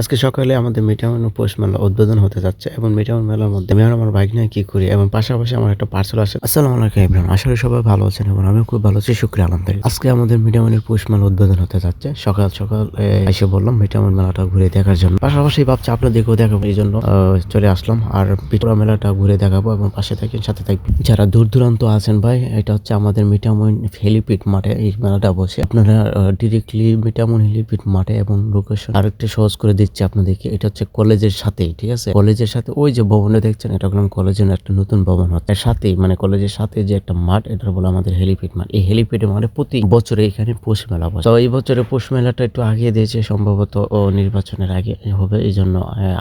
আজকে সকালে আমাদের মিটামন পোষ মেলা উদ্বোধন হতে যাচ্ছে এবং মিটামন মেলার মধ্যে আমি আমার বাইক নিয়ে কি করি? এবং পাশাপাশি আমার একটা পার্সেল আসে আসসালামু আলাইকুম ইমরান করি সবাই ভালো আছেন এবং আমি খুব ভালো আছি, শুক্রিয়া আলহামদুলিল্লাহ। আজকে আমাদের মিটামনের পোষ মেলা উদ্বোধন হতে যাচ্ছে। সকাল সকাল এসে বললাম মিটামন মেলাটা ঘুরে দেখার জন্য। পাশাপাশি ভাবছি আপনাদেরকেও দেখাবো, এই জন্য চলে আসলাম। আর পিটুরা মেলাটা ঘুরে দেখাবো এবং পাশে থাকেন, সাথে থাকবেন। যারা দূর দূরান্ত আছেন ভাই, এটা হচ্ছে আমাদের মিটামন হেলিপিট মাঠে এই মেলাটা বসে। আপনারা ডিরেক্টলি মিটামন হেলিপিট মাঠে এবং লোকেশন আরেকটা সহজ করে দিচ্ছি আপনাদেরকে, এটা হচ্ছে কলেজের সাথেই, ঠিক আছে? কলেজের সাথে, ওই যে ভবনে দেখছেন, এটা হলো কলেজের একটা নতুন ভবন হচ্ছে। এর মানে কলেজের সাথে যে একটা মাঠ এটা বলে আমাদের হেলিপিট মাঠ। এই হেলিপিটের মানে প্রতি বছরে এখানে পৌষ মেলা বসে। তো এই বছরে পৌষ মেলাটা একটু আগিয়ে দিয়েছে, সম্ভবত ও নির্বাচনের আগে হবে, এই জন্য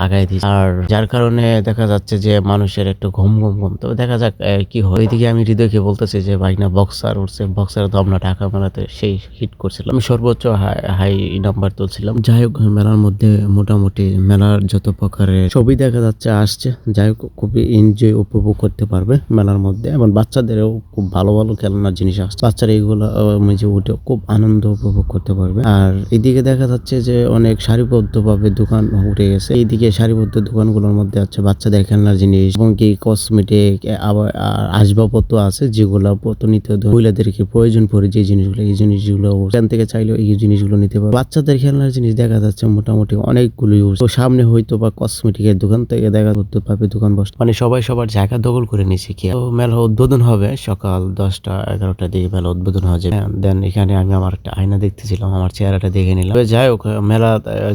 আগায় দিয়েছে। আর যার কারণে দেখা যাচ্ছে যে মানুষের একটু ঘুম ঘুম ঘুম। তো দেখা যাক কি হয়। ওইদিকে আমি হৃদয়কে বলতেছি যে, ভাই না, বক্সার উঠছে। বক্সার আমরা ঢাকা মেলাতে সেই হিট করছিলাম। আমি সর্বোচ্চ হাই নাম্বার তুলছিলাম। যাই হোক, মেলার মধ্যে মোটামুটি মেলার যত প্রকারের ছবি দেখা যাচ্ছে, আসছে, যাই খুবই এনজয় উপভোগ করতে পারবে মেলার মধ্যে। এবং বাচ্চাদেরও খুব ভালো ভালো খেলনার জিনিস আসছে। বাচ্চারা এইগুলো মেঝে উঠে খুব আনন্দ উপভোগ করতে পারবে। আর এদিকে দেখা যাচ্ছে যে অনেক সারিবদ্ধভাবে দোকান উঠে গেছে। এইদিকে সারিবদ্ধ দোকানগুলোর মধ্যে আছে বাচ্চাদের খেলনার জিনিস এবং কি কসমেটিক আবার আসবাবপত্র আছে যেগুলো প্রতিনিয়ত মহিলাদেরকে প্রয়োজন পড়ে যে জিনিসগুলো, এই জিনিসগুলো, এখান থেকে চাইলেও এই জিনিসগুলো নিতে পারবে। বাচ্চাদের খেলনার জিনিস দেখা যাচ্ছে মোটামুটি অনেকগুলোই উঠছে। তো সামনে হয়তো বা কসমেটিকের দোকান থেকে দেখা করতে পারবে দোকান বসতে মানে সবাই সবার জায়গা দখল করে নিছে কি? তো মেলা উদ্বোধন হবে সকাল দশটা, এগারোটার দিকে মেলা উদ্বোধন হয়ে যাবে। দেন এখানে আমি আমার একটা আয়না দেখতেছিলাম, আমার চেহারাটা দেখে নিলাম। যাই হোক, মেলা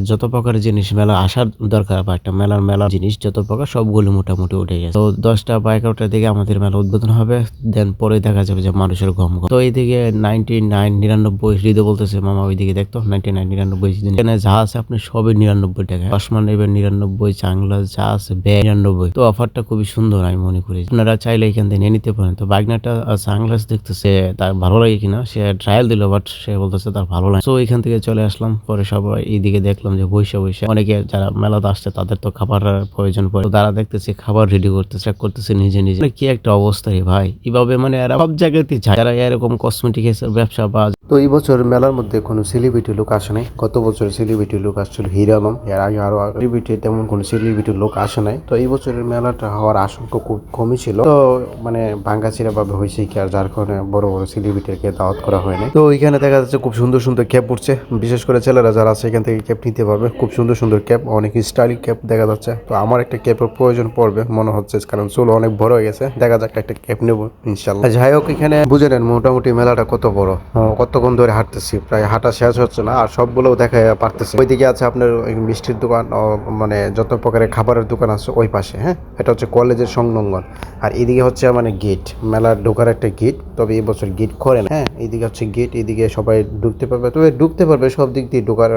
যত প্রকারের জিনিস মেলা আসার দরকার বা একটা মেলার মেলা জিনিস যত প্রকার সবগুলো মোটামুটি উঠে গেছে। তো দশটা বা এগারোটার দিকে আমাদের মেলা উদ্বোধন হবে দেন পরে দেখা যাবে যে মানুষের ঘম। তো এইদিকে নাইনটি নাইন নিরানব্বই, হৃদয় বলতেছে মামা ওইদিকে দেখতো? নাইনটি নাইন নিরানব্বই এখানে যা আছে আপনি সবই নিরানব্বই টাকা। চশমা নেবেন নিরানব্বই চাংলাস যা আছে ব্যাগ নিরানব্বই। তো অফারটা খুবই সুন্দর আমি মনে করি। আপনারা চাইলে এখান থেকে নিয়ে নিতে পারেন। তো বাগনাটা সানগ্লাস দেখতেছে তার ভালো লাগে কিনা? সে ট্রায়াল দিল বাট সে বলতেছে তার ভালো লাগে। তো এখান থেকে চলে আসলাম। পরে সবাই এইদিকে দেখলাম যে বৈশা বৈশা অনেকে যারা মেলাতে আসছে, তাদের তো খাবার প্রয়োজন পড়ে। তারা দেখতেছে খাবার রেডি করতেছে করতেছে নিজে নিজে। মানে কি একটা অবস্থা রে ভাই। এভাবে মানে এরা সব জায়গাতে যায়। যারা এরকম কসমেটিক ব্যবসা বা তো এই বছর মেলার মধ্যে কোনো সেলিব্রিটি লোক আসে নাই? গত বছর সেলিব্রিটি লোক আসছিল, হিরো আলম এর আগে আরও সেলিব্রিটি তেমন কোনো সেলিব্রিটি লোক আসে নাই। তো এই বছরের মেলাটা হওয়ার আশঙ্কা খুব কমই ছিল। তো মানে ভাঙ্গাচিরা ভাবে হয়েছে কি আর, যার কারণে বড় বড় সেলিব্রিটিকে দাওয়াত করা হয়নি তো এখানে দেখা যাচ্ছে খুব সুন্দর সুন্দর ক্যাপ উঠছে। বিশেষ করে ছেলেরা যারা আছে, এখান থেকে ক্যাপ নিতে পারবে। খুব সুন্দর সুন্দর ক্যাপ অনেক স্টাইলিশ ক্যাপ দেখা যাচ্ছে। তো আমার একটা ক্যাপের প্রয়োজন পড়বে, মনে হচ্ছে কারণ চুল অনেক বড় হয়ে গেছে। দেখা যাক একটা ক্যাপ নেব, ইনশাল্লাহ। যাই হোক, এখানে বুঝে নেন মোটামুটি মেলাটা কত বড়। কতক্ষণ ধরে হাঁটতেছি? প্রায় হাঁটা শেষ হচ্ছে না, আর সবগুলো দেখা পারতেছি। ওইদিকে আছে আপনার মিষ্টির দোকান মানে যত প্রকারের খাবারের দোকান আছে ওই পাশে হ্যাঁ? এটা হচ্ছে কলেজের সংলগ্ন। আর এদিকে হচ্ছে মানে গেট মেলার ঢোকার একটা গেট তবে এই বছর গেট করে না। হ্যাঁ এইদিকে হচ্ছে গেট এদিকে সবাই ঢুকতে পারবে। তবে ঢুকতে পারবে, সব দিক দিয়ে ঢোকার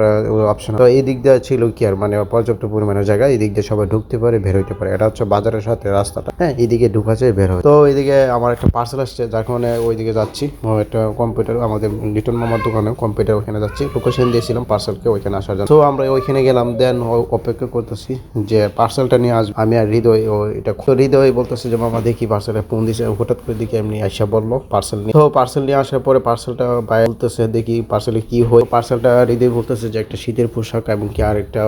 অপশন তো এই দিক দিয়ে ছিল কি আর মানে পর্যাপ্ত পরিমাণের জায়গা, এই দিক দিয়ে সবাই ঢুকতে পারে, বের হইতে পারে। এটা হচ্ছে বাজারের সাথে রাস্তাটা। হ্যাঁ এইদিকে ঢুকা যায়, বের হয়। তো এইদিকে আমার একটা পার্সেল আসছে, যার কারণে ওইদিকে যাচ্ছি। একটা কম্পিউটার আমাদের লিটন মামার দোকানে কম্পিউটার ওখানে যাচ্ছি। লোকেশন দিয়েছিলাম পার্সেলকে ওইখানে আসার জন্য। তো আমরা ওইখানে গেলাম দেন অপেক্ষা করতেছি যে পার্সেলটা নিয়ে আসবে আমি আর হৃদয় ও এটা হৃদয় বলতেছে যে, মামা দেখি পার্সেলে ফোন দিছে। হঠাৎ করে দেখি এমনি আইসা বলল। পার্সেল নিয়ে। তো পার্সেল নিয়ে আসার পরে পার্সেলটা ভাই বলতেছে, দেখি পার্সেলে কি হয়? পার্সেলটা হৃদয় বলতেছে যে একটা শীতের পোশাক এবং কি আর একটা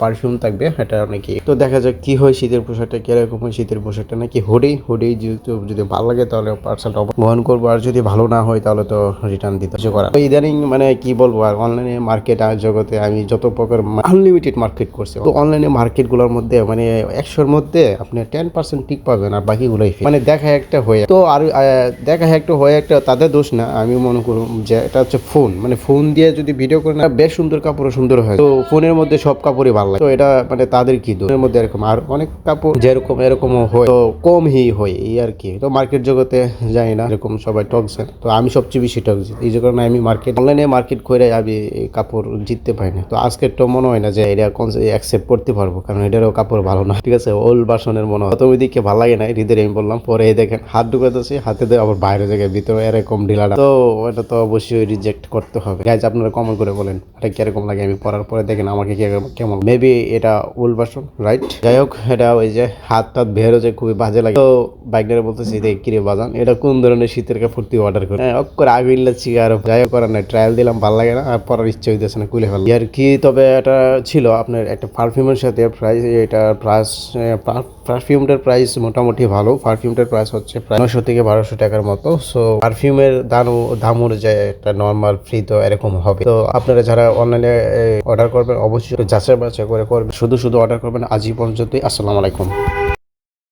পারফিউম থাকবে এটা নাকি। তো দেখা যাক কি হয় শীতের পোশাকটা, কীরকম হয় শীতের পোশাকটা, নাকি হুডি হুডি যেহেতু যদি ভালো লাগে তাহলে পার্সেলটা বহন করব, আর যদি ভালো না হয় তাহলে তো রিটার্ন দিতে কিছু করার তো ইদানিং মানে কি বলব, আর অনলাইনে মার্কেট আর জগতে আমি যত প্রকার আনলিমিটেড মার্কেট করছি, তো অনলাইনে মার্কেটগুলোর মধ্যে মানে একশোর মধ্যে আপনি টেন পার্সেন্ট ঠিক পাবেন, আর বাকিগুলোই। মানে দেখা একটা হয়ে তো আর দেখা একটা হয়ে একটা তাদের দোষ না, আমি মনে করুন যে এটা হচ্ছে ফোন মানে ফোন দিয়ে যদি ভিডিও করে না, বেশ সুন্দর কাপড় সুন্দর হয়। তো ফোনের মধ্যে সব কাপড়ই ভালো লাগে। তো এটা মানে তাদের কি দোষের মধ্যে এরকম আর অনেক কাপড় যেরকম এরকমও হয়। তো কম হি হয় এই আর কি। তো মার্কেট জগতে যাই না, এরকম সবাই টকছেন তো আমি সবচেয়ে বেশি টকছি এই জন্য আমি মার্কেট অনলাইনে মার্কেট করে আমি কাপড় জিততে পারি না। তো আজকে তো মনে হয় না যে এটা কোন অ্যাকসেপ্ট করতে পারব, কারণ এটারও কাপড় ভালো না। ঠিক আছে ওল্ড বাসনের মনে হয়। তো ওইদিকে ভালো লাগে না হৃদয় আমি বললাম, পরে দেখেন, হাত ঢুকাতেছি হাতে দিয়ে আবার বাইরে জায়গায় ভিতরে এরকম ঢিলাটা তো এটা তো অবশ্যই রিজেক্ট করতে হবে। গাইজ আপনারা কমেন্ট করে বলেন, এটা কীরকম লাগে? আমি পরার পরে দেখেন আমাকে কেমন। মেবি এটা উল ভার্সন রাইট যাই হোক, এটা ওই যে হাত টাত বের হচ্ছে খুবই বাজে লাগে। তো বাইকটারে বলতেছি, দেখ কিরে বাজান, এটা কোন ধরনের শীতের কাপড় তুই অর্ডার করে? হ্যাঁ অক করে আগুন লাগছি আর। যাই হোক, করার নাই ট্রায়াল দিলাম, ভালো লাগে না, আর পরার ইচ্ছে হইতেছে না, কুলে ফেলা আর কি, তবে এটা ছিল আপনার একটা পারফিউমের সাথে প্রাইস এটা প্রাইস পারফিউমটার প্রাইস মোটামুটি ভালো। পারফিউমটার প্রাইস হচ্ছে প্রায় নশো থেকে বারোশো টাকার মতো। সো পারফিউমের দাম দাম অনুযায়ী একটা নর্মাল ফ্রি তো এরকম হবে। তো আপনারা যারা অনলাইনে অর্ডার করবেন, অবশ্যই যাচাই বাছাই করে করবেন। শুধু শুধু অর্ডার করবেন। আজই পর্যন্তই। আসসালামু আলাইকুম।